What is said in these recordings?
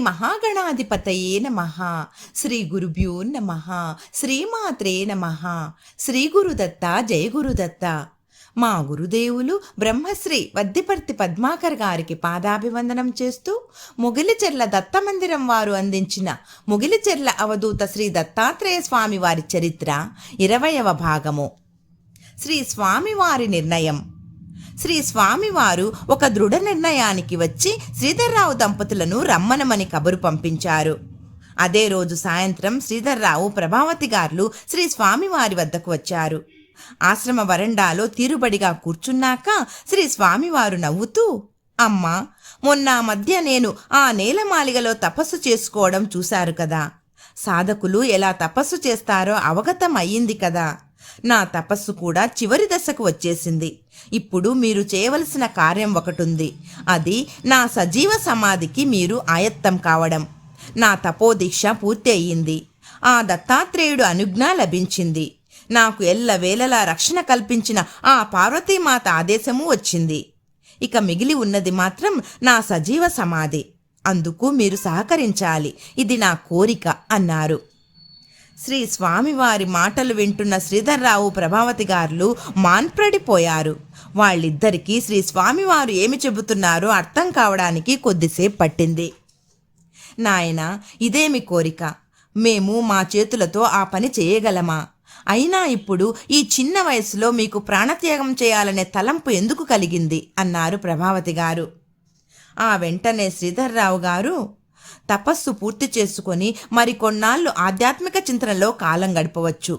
మహాగణాధిపతయే నమ. శ్రీ గురుభ్యో నమ. శ్రీమాత్రే నమ. శ్రీ గురుదత్త జయ గురుదత్త మా గురుదేవులు బ్రహ్మశ్రీ వద్దిపర్తి పద్మాకర్ గారికి పాదాభివందనం చేస్తూ ముగిలిచెర్ల దత్తమందిరం వారు అందించిన ముగిలిచెర్ల అవధూత శ్రీ దత్తాత్రేయ స్వామి వారి చరిత్ర ఇరవయవ భాగము. శ్రీ స్వామివారి నిర్ణయం. శ్రీ స్వామివారు ఒక దృఢ నిర్ణయానికి వచ్చి శ్రీధర్రావు దంపతులను రమ్మనమని కబురు పంపించారు. అదే రోజు సాయంత్రం శ్రీధర్రావు ప్రభావతి గారు శ్రీ స్వామివారి వద్దకు వచ్చారు. ఆశ్రమ వరండాలో తీరుబడిగా కూర్చున్నాక శ్రీ స్వామివారు నవ్వుతూ అమ్మా మొన్న మధ్య నేను ఆ నేలమాలిగలో తపస్సు చేసుకోవడం చూశారు కదా. సాధకులు ఎలా తపస్సు చేస్తారో అవగతం అయ్యింది కదా. నా తపస్సు కూడా చివరి దశకు వచ్చేసింది. ఇప్పుడు మీరు చేయవలసిన కార్యం ఒకటుంది. అది నా సజీవ సమాధికి మీరు ఆయత్తం కావడం. నా తపోదీక్ష పూర్తి అయ్యింది ఆ దత్తాత్రేయుడు అనుజ్ఞ లభించింది. నాకు ఎల్లవేళలా రక్షణ కల్పించిన ఆ పార్వతీమాత ఆదేశము వచ్చింది. ఇక మిగిలి ఉన్నది మాత్రం నా సజీవ సమాధి. అందుకు మీరు సహకరించాలి. ఇది నా కోరిక అన్నారు. శ్రీ స్వామివారి మాటలు వింటున్న శ్రీధర్రావు ప్రభావతి గారులు మాన్ప్రడిపోయారు వాళ్ళిద్దరికీ శ్రీ స్వామివారు ఏమి చెబుతున్నారో అర్థం కావడానికి కొద్దిసేపు పట్టింది. నాయన ఇదేమి కోరిక? మేము మా చేతులతో ఆ పని చేయగలమా? అయినా ఇప్పుడు ఈ చిన్న వయసులో మీకు ప్రాణత్యాగం చేయాలనే తలంపు ఎందుకు కలిగింది? అన్నారు ప్రభావతి గారు. ఆ వెంటనే శ్రీధర్రావు గారు తపస్సు పూర్తి చేసుకొని మరికొన్నాళ్ళు ఆధ్యాత్మిక చింతనలో కాలం గడపవచ్చు.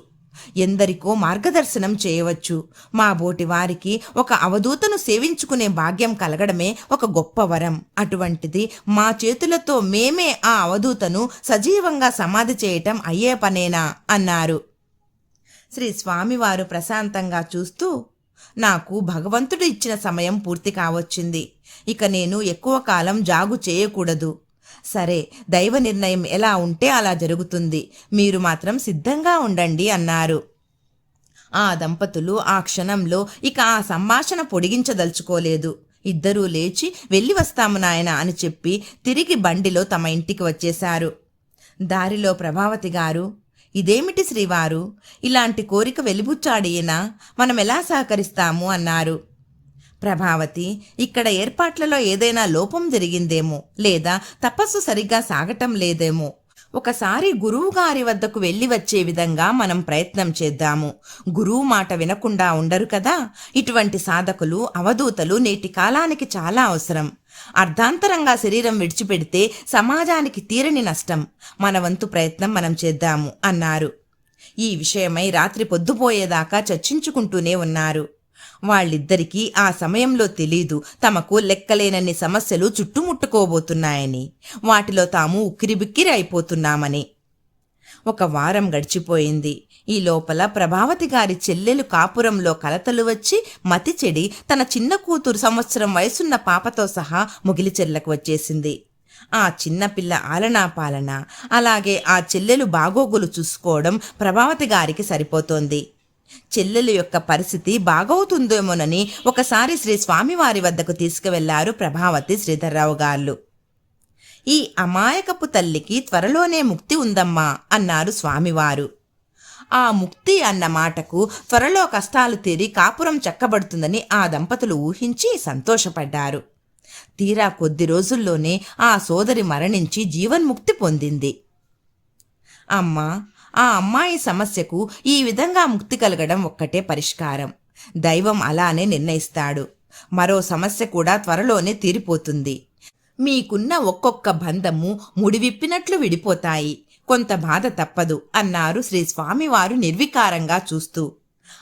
ఎందరికో మార్గదర్శనం చేయవచ్చు. మా బోటి వారికి ఒక అవధూతను సేవించుకునే భాగ్యం కలగడమే ఒక గొప్ప వరం. అటువంటిది మా చేతులతో మేమే ఆ అవధూతను సజీవంగా సమాధి చేయటం అయ్యే పనేనా? అన్నారు. శ్రీ స్వామివారు ప్రశాంతంగా చూస్తూ నాకు భగవంతుడు ఇచ్చిన సమయం పూర్తి కావచ్చింది. ఇక నేను ఎక్కువ కాలం జాగు చేయకూడదు. సరే దైవ నిర్ణయం ఎలా ఉంటే అలా జరుగుతుంది. మీరు మాత్రం సిద్ధంగా ఉండండి అన్నారు. ఆ దంపతులు ఆ క్షణంలో ఇక ఆ సంభాషణ పొడిగించదలుచుకోలేదు. ఇద్దరూ లేచి వెళ్ళి వస్తాము నాయన అని చెప్పి తిరిగి బండిలో తమ ఇంటికి వచ్చేశారు. దారిలో ప్రభావతి గారు ఇదేమిటి శ్రీవారు? ఇలాంటి కోరిక వెలిబుచ్చాడియేనా మనం ఎలా సహకరిస్తాము? అన్నారు. ప్రభావతి ఇక్కడ ఏర్పాట్లలో ఏదైనా లోపం జరిగిందేమో లేదా తపస్సు సరిగ్గా సాగటం లేదేమో. ఒకసారి గురువు గారి వద్దకు వెళ్ళి వచ్చే విధంగా మనం ప్రయత్నం చేద్దాము. గురువు మాట వినకుండా ఉండరు కదా? ఇటువంటి సాధకులు అవధూతలు నేటి కాలానికి చాలా అవసరం. అర్ధాంతరంగా శరీరం విడిచిపెడితే సమాజానికి తీరని నష్టం. మన వంతు ప్రయత్నం మనం చేద్దాము అన్నారు. ఈ విషయమై రాత్రి పొద్దుపోయేదాకా చర్చించుకుంటూనే ఉన్నారు. వాళ్ళిద్దరికీ ఆ సమయంలో తెలీదు. తమకు లెక్కలేనన్ని సమస్యలు చుట్టుముట్టుకోబోతున్నాయని. వాటిలో తాము ఉక్కిరిబిక్కిరి అయిపోతున్నామని ఒక వారం గడిచిపోయింది. ఈ లోపల ప్రభావతి గారి చెల్లెలు కాపురంలో కలతలు వచ్చి మతి చెడి తన చిన్న కూతురు సంవత్సరం వయసున్న పాపతో సహా ముగిలి చెల్లకు వచ్చేసింది. ఆ చిన్నపిల్ల ఆలనా పాలన. అలాగే ఆ చెల్లెలు బాగోగులు చూసుకోవడం ప్రభావతి గారికి సరిపోతోంది. చెల్లెలు యొక్క పరిస్థితి బాగవుతుందేమోనని ఒకసారి శ్రీ స్వామివారి వద్దకు తీసుకువెళ్ళారు ప్రభావతి శ్రీధర్రావు గారు. ఈ అమాయకపు తల్లికి త్వరలోనే ముక్తి ఉందమ్మా అన్నారు స్వామివారు. ఆ ముక్తి అన్న మాటకు త్వరలో కష్టాలు తీరి కాపురం చక్కబడుతుందని ఆ దంపతులు ఊహించి సంతోషపడ్డారు. తీరా కొద్ది రోజుల్లోనే ఆ సోదరి మరణించి జీవన్ముక్తి పొందింది. అమ్మా ఆ అమ్మాయి సమస్యకు ఈ విధంగా ముక్తి కలగడం ఒక్కటే పరిష్కారం. దైవం అలానే నిర్ణయిస్తాడు. మరో సమస్య కూడా త్వరలోనే తీరిపోతుంది. మీకున్న ఒక్కొక్క బంధము ముడివిప్పినట్లు విడిపోతాయి. కొంత బాధ తప్పదు అన్నారు శ్రీ స్వామివారు నిర్వికారంగా చూస్తూ.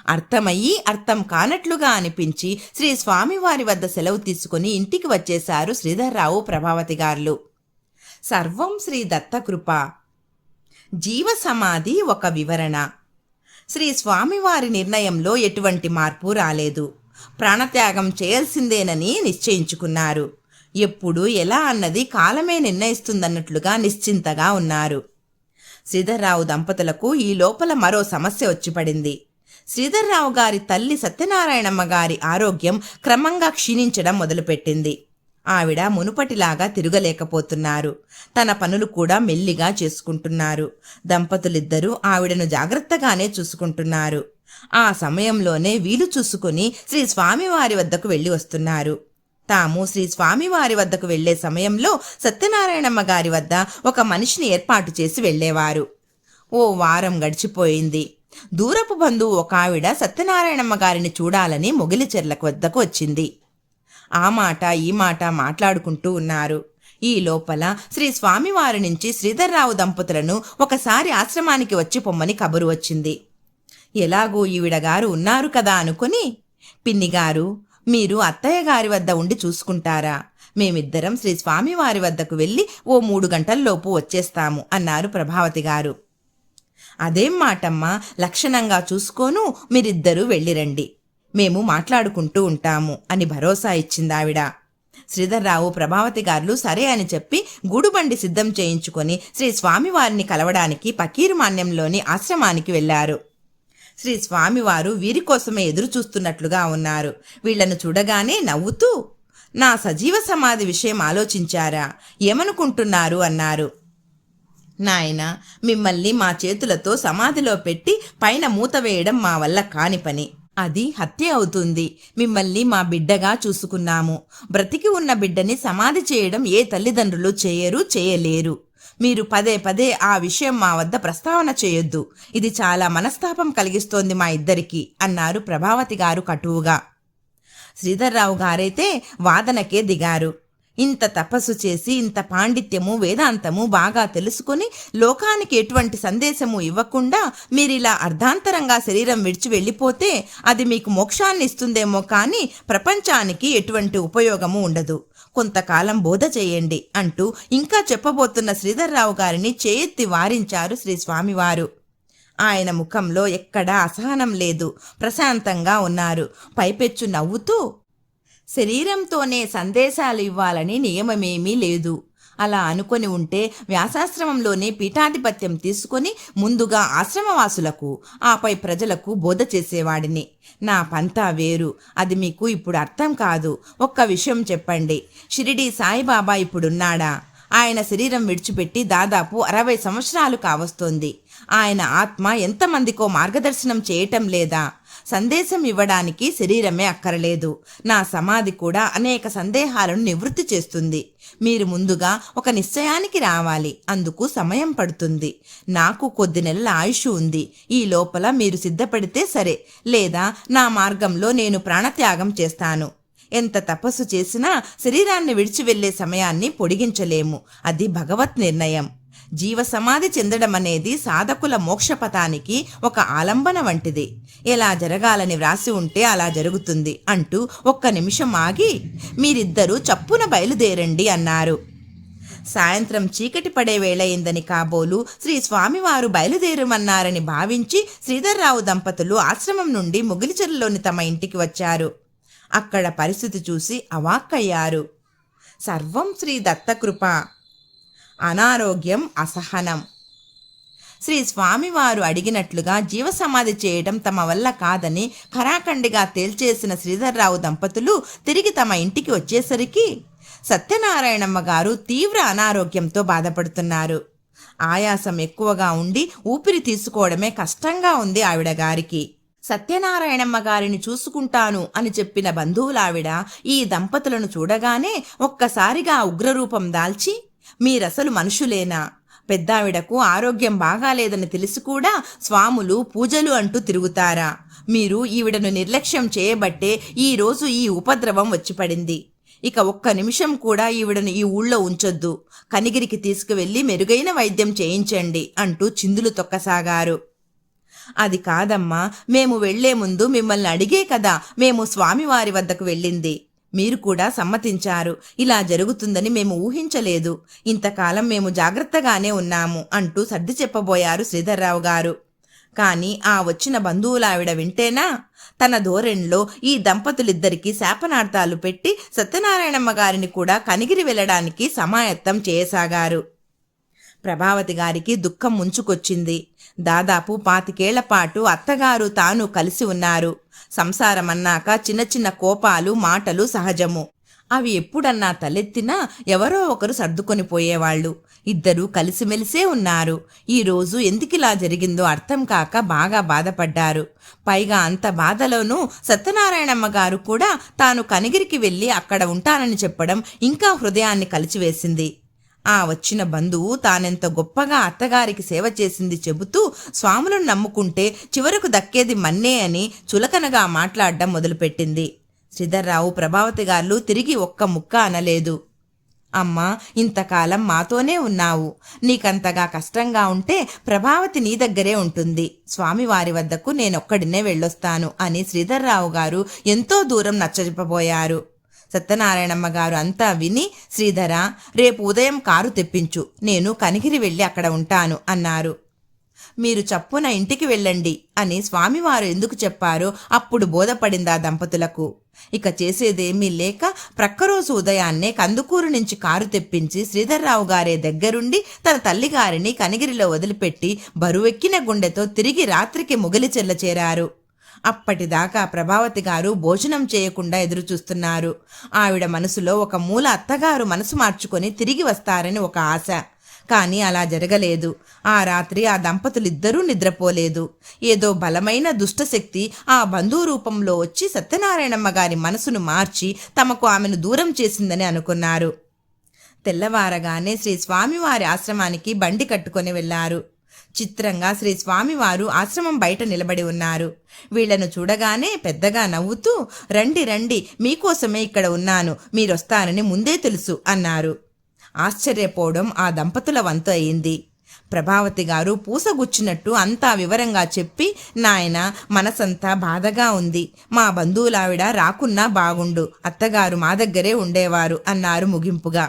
అర్థమయ్యి అర్థం కానట్లుగా అనిపించి శ్రీ స్వామివారి వద్ద సెలవు తీసుకుని ఇంటికి వచ్చేశారు శ్రీధర్రావు ప్రభావతి గారులు సర్వం శ్రీ దత్తకృప. జీవ సమాధి ఒక వివరణ. శ్రీ స్వామివారి నిర్ణయంలో ఎటువంటి మార్పు రాలేదు. ప్రాణత్యాగం చేయాల్సిందేనని నిశ్చయించుకున్నారు. ఎప్పుడు ఎలా అన్నది కాలమే నిర్ణయిస్తుందన్నట్లుగా నిశ్చింతగా ఉన్నారు. శ్రీధర్రావు దంపతులకు ఈ లోపల మరో సమస్య వచ్చి పడింది శ్రీధర్రావు గారి తల్లి సత్యనారాయణమ్మ గారి ఆరోగ్యం క్రమంగా క్షీణించడం మొదలుపెట్టింది. ఆవిడ మునుపటిలాగా తిరగలేకపోతున్నారు. తన పనులు కూడా మెల్లిగా చేసుకుంటున్నారు. దంపతులిద్దరూ ఆవిడను జాగ్రత్తగానే చూసుకుంటున్నారు. ఆ సమయంలోనే వీలు చూసుకుని శ్రీ స్వామివారి వద్దకు వెళ్ళి వస్తున్నారు. తాము శ్రీ స్వామివారి వద్దకు వెళ్ళే సమయంలో సత్యనారాయణమ్మ గారి వద్ద ఒక మనిషిని ఏర్పాటు చేసి వెళ్ళేవారు. ఓ వారం గడిచిపోయింది. దూరపు బంధువు ఒక ఆవిడ సత్యనారాయణమ్మ గారిని చూడాలని మొగిలిచెర్లకు వద్దకు వచ్చింది. ఆ మాట ఈ మాట మాట్లాడుకుంటూ ఉన్నారు. ఈ లోపల శ్రీ స్వామివారి నుంచి శ్రీధర్రావు దంపతులను ఒకసారి ఆశ్రమానికి వచ్చి పొమ్మని కబురు వచ్చింది. ఎలాగూ ఈవిడ గారు ఉన్నారు కదా అనుకుని పిన్నిగారు మీరు అత్తయ్య గారి వద్ద ఉండి చూసుకుంటారా? మేమిద్దరం శ్రీ స్వామివారి వద్దకు వెళ్ళి ఓ మూడు గంటల్లోపు వచ్చేస్తాము అన్నారు ప్రభావతి గారు. అదేం మాటమ్మా లక్షణంగా చూసుకోను మీరిద్దరూ వెళ్ళిరండి. మేము మాట్లాడుకుంటూ ఉంటాము అని భరోసా ఇచ్చిందావిడ శ్రీధర్రావు ప్రభావతి గారులు సరే అని చెప్పి గూడుబండి సిద్ధం చేయించుకొని శ్రీ స్వామివారిని కలవడానికి పకీరుమాన్యంలోని ఆశ్రమానికి వెళ్ళారు శ్రీ స్వామివారు వీరి కోసమే ఎదురు చూస్తున్నట్లుగా ఉన్నారు. వీళ్ళను చూడగానే నవ్వుతూ నా సజీవ సమాధి విషయం ఆలోచించారా? ఏమనుకుంటున్నారు? అన్నారు. నాయన మిమ్మల్ని మా చేతులతో సమాధిలో పెట్టి పైన మూత వేయడం మా వల్ల కాని పని. అది హత్య అవుతుంది. మిమ్మల్ని మా బిడ్డగా చూసుకున్నాము. బ్రతికి ఉన్న బిడ్డని సమాధి చేయడం ఏ తల్లిదండ్రులు చేయరు చేయలేరు. మీరు పదే పదే ఆ విషయం మా వద్ద ప్రస్తావన చేయొద్దు. ఇది చాలా మనస్తాపం కలిగిస్తోంది మా ఇద్దరికి అన్నారు ప్రభావతి గారు కటువుగా. శ్రీధర్రావు గారైతే వాదనకే దిగారు. ఇంత తపస్సు చేసి ఇంత పాండిత్యము వేదాంతము బాగా తెలుసుకుని లోకానికి ఎటువంటి సందేశము ఇవ్వకుండా మీరిలా అర్ధాంతరంగా శరీరం విడిచి వెళ్ళిపోతే అది మీకు మోక్షాన్ని ఇస్తుందేమో కానీ ప్రపంచానికి ఎటువంటి ఉపయోగము ఉండదు. కొంతకాలం బోధ చేయండి అంటూ ఇంకా చెప్పబోతున్న శ్రీధర్రావు గారిని చేయెత్తి వారించారు శ్రీ స్వామివారు. ఆయన ముఖంలో ఎక్కడా అసహనం లేదు. ప్రశాంతంగా ఉన్నారు. పైపెచ్చు నవ్వుతూ శరీరంతోనే సందేశాలు ఇవ్వాలని నియమమేమీ లేదు. అలా అనుకొని ఉంటే వ్యాసాశ్రమంలోనే పీఠాధిపత్యం తీసుకొని ముందుగా ఆశ్రమవాసులకు ఆపై ప్రజలకు బోధ చేసేవాడిని. నా పంతా వేరు. అది మీకు ఇప్పుడు అర్థం కాదు. ఒక్క విషయం చెప్పండి. షిరిడి సాయిబాబా ఇప్పుడున్నాడా? ఆయన శరీరం విడిచిపెట్టి దాదాపు అరవై సంవత్సరాలు కావస్తోంది. ఆయన ఆత్మ ఎంతమందికో మార్గదర్శనం చేయటం లేదా? సందేశం ఇవ్వడానికి శరీరమే అక్కరలేదు. నా సమాధి కూడా అనేక సందేహాలను నివృత్తి చేస్తుంది. మీరు ముందుగా ఒక నిశ్చయానికి రావాలి. అందుకు సమయం పడుతుంది. నాకు కొద్ది నెలల ఆయుష్ ఉంది. ఈ లోపల మీరు సిద్ధపడితే సరే లేదా నా మార్గంలో నేను ప్రాణత్యాగం చేస్తాను. ఎంత తపస్సు చేసినా శరీరాన్ని విడిచి వెళ్ళే సమయాన్ని పొడిగించలేము. అది భగవత్ నిర్ణయం. జీవ సమాధి చెందడం అనేది సాధకుల మోక్షపథానికి ఒక ఆలంబన వంటిది. ఎలా జరగాలని వ్రాసి ఉంటే అలా జరుగుతుంది అంటూ ఒక్క నిమిషం ఆగి మీరిద్దరూ చప్పున బయలుదేరండి అన్నారు. సాయంత్రం చీకటి పడే వేళయిందని కాబోలు శ్రీ స్వామివారు బయలుదేరమన్నారని భావించి శ్రీధర్రావు దంపతులు ఆశ్రమం నుండి ముగిలిచెరులోని తమ ఇంటికి వచ్చారు. అక్కడ పరిస్థితి చూసి అవాక్కయ్యారు. సర్వం శ్రీ దత్తకృప అనారోగ్యం అసహనం. శ్రీ స్వామివారు అడిగినట్లుగా జీవసమాధి చేయడం తమ వల్ల కాదని ఖరాఖండిగా తేల్చేసిన శ్రీధర్రావు దంపతులు తిరిగి తమ ఇంటికి వచ్చేసరికి సత్యనారాయణమ్మ గారు తీవ్ర అనారోగ్యంతో బాధపడుతున్నారు. ఆయాసం ఎక్కువగా ఉండి ఊపిరి తీసుకోవడమే కష్టంగా ఉంది ఆవిడ గారికి. సత్యనారాయణమ్మ గారిని చూసుకుంటాను అని చెప్పిన బంధువులావిడ ఈ దంపతులను చూడగానే ఒక్కసారిగా ఉగ్రరూపం దాల్చి మీరసలు మనుషులేనా? పెద్దావిడకు ఆరోగ్యం బాగాలేదని తెలిసి కూడా స్వాములు పూజలు అంటూ తిరుగుతారా? మీరు ఈవిడను నిర్లక్ష్యం చేయబట్టే ఈరోజు ఈ ఉపద్రవం వచ్చి పడింది. ఇక ఒక్క నిమిషం కూడా ఈవిడను ఈ ఊళ్ళో ఉంచొద్దు. కనిగిరికి తీసుకువెళ్ళి మెరుగైన వైద్యం చేయించండి అంటూ చిందులు తొక్కసాగారు. అది కాదమ్మా మేము వెళ్ళే ముందు మిమ్మల్ని అడిగే కదా మేము స్వామివారి వద్దకు వెళ్ళింది. మీరు కూడా సమ్మతించారు. ఇలా జరుగుతుందని మేము ఊహించలేదు. ఇంతకాలం మేము జాగ్రత్తగానే ఉన్నాము అంటూ సర్ది చెప్పబోయారు శ్రీధర్రావు గారు. కానీ ఆ వచ్చిన బంధువులావిడ వింటేనా? తన ధోరణిలో ఈ దంపతులిద్దరికీ శాపనార్థాలు పెట్టి సత్యనారాయణమ్మ గారిని కూడా కనిగిరి వెళ్ళడానికి సమాయత్తం చేయసాగారు. ప్రభావతి గారికి దుఃఖం ముంచుకొచ్చింది. దాదాపు పాతికేళ్ళ పాటు అత్తగారు తాను కలిసి ఉన్నారు. సంసారం అన్నాక చిన్న చిన్న కోపాలు మాటలు సహజము. అవి ఎప్పుడన్నా తలెత్తినా ఎవరో ఒకరు సర్దుకొని పోయేవాళ్ళు. ఇద్దరూ కలిసిమెలిసే ఉన్నారు. ఈరోజు ఎందుకిలా జరిగిందో అర్థం కాక బాగా బాధపడ్డారు. పైగా అంత బాధలోనూ సత్యనారాయణమ్మ గారు కూడా తాను కనిగిరికి వెళ్ళి అక్కడ ఉంటానని చెప్పడం ఇంకా హృదయాన్ని కలిచివేసింది. ఆ వచ్చిన బంధువు తానెంత గొప్పగా అత్తగారికి సేవ చేసింది చెబుతూ స్వాములను నమ్ముకుంటే చివరకు దక్కేది మన్నే అని చులకనగా మాట్లాడడం మొదలుపెట్టింది. శ్రీధర్రావు ప్రభావతి గారు తిరిగి ఒక్క ముక్క అనలేదు. అమ్మా ఇంతకాలం మాతోనే ఉన్నావు. నీకంతగా కష్టంగా ఉంటే ప్రభావతి నీ దగ్గరే ఉంటుంది. స్వామివారి వద్దకు నేనొక్కడినే వెళ్ళొస్తాను అని శ్రీధర్రావు గారు ఎంతో దూరం నచ్చజెప్పబోయారు. సత్యనారాయణమ్మ గారు అంతా విని శ్రీధర రేపు ఉదయం కారు తెప్పించు. నేను కనిగిరి వెళ్ళి అక్కడ ఉంటాను అన్నారు. మీరు చప్పున ఇంటికి వెళ్ళండి అని స్వామివారు ఎందుకు చెప్పారో అప్పుడు బోధపడింది ఆ దంపతులకు. ఇక చేసేదేమీ లేక ప్రక్కరోజు ఉదయాన్నే కందుకూరు నుంచి కారు తెప్పించి శ్రీధర్రావు గారే దగ్గరుండి తన తల్లిగారిని కనిగిరిలో వదిలిపెట్టి బరువెక్కిన గుండెతో తిరిగి రాత్రికి ముగిలిచెల్ల చేరారు అప్పటిదాకా ప్రభావతి గారు భోజనం చేయకుండా ఎదురుచూస్తున్నారు. ఆవిడ మనసులో ఒక మూల అత్తగారు మనసు మార్చుకొని తిరిగి వస్తారని ఒక ఆశ. కానీ అలా జరగలేదు. ఆ రాత్రి ఆ దంపతులిద్దరూ నిద్రపోలేదు. ఏదో బలమైన దుష్టశక్తి ఆ బంధువు రూపంలో వచ్చి సత్యనారాయణమ్మ గారి మనసును మార్చి తమకు ఆమెను దూరం చేసిందని అనుకున్నారు. తెల్లవారగానే శ్రీ స్వామివారి ఆశ్రమానికి బండి కట్టుకొని వెళ్ళారు. చిత్రంగా శ్రీ స్వామివారు ఆశ్రమం బయట నిలబడి ఉన్నారు. వీళ్ళను చూడగానే పెద్దగా నవ్వుతూ రండి రండి మీకోసమే ఇక్కడ ఉన్నాను మీరొస్తారని ముందే తెలుసు అన్నారు. ఆశ్చర్యపోవడం ఆ దంపతుల వంతు అయింది. ప్రభావతి గారు పూసగుచ్చినట్టు అంతా వివరంగా చెప్పి నాయన మనసంతా బాధగా ఉంది మా బంధువులావిడ రాకున్నా బాగుండు అత్తగారు మా దగ్గరే ఉండేవారు అన్నారు ముగింపుగా.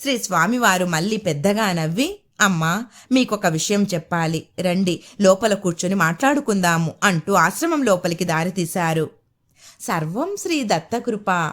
శ్రీ స్వామివారు మళ్ళీ పెద్దగా నవ్వి అమ్మా మీకొక విషయం చెప్పాలి. రండి లోపల కూర్చొని మాట్లాడుకుందాము అంటూ ఆశ్రమం లోపలికి దారితీశారు. సర్వం శ్రీ దత్తకృప.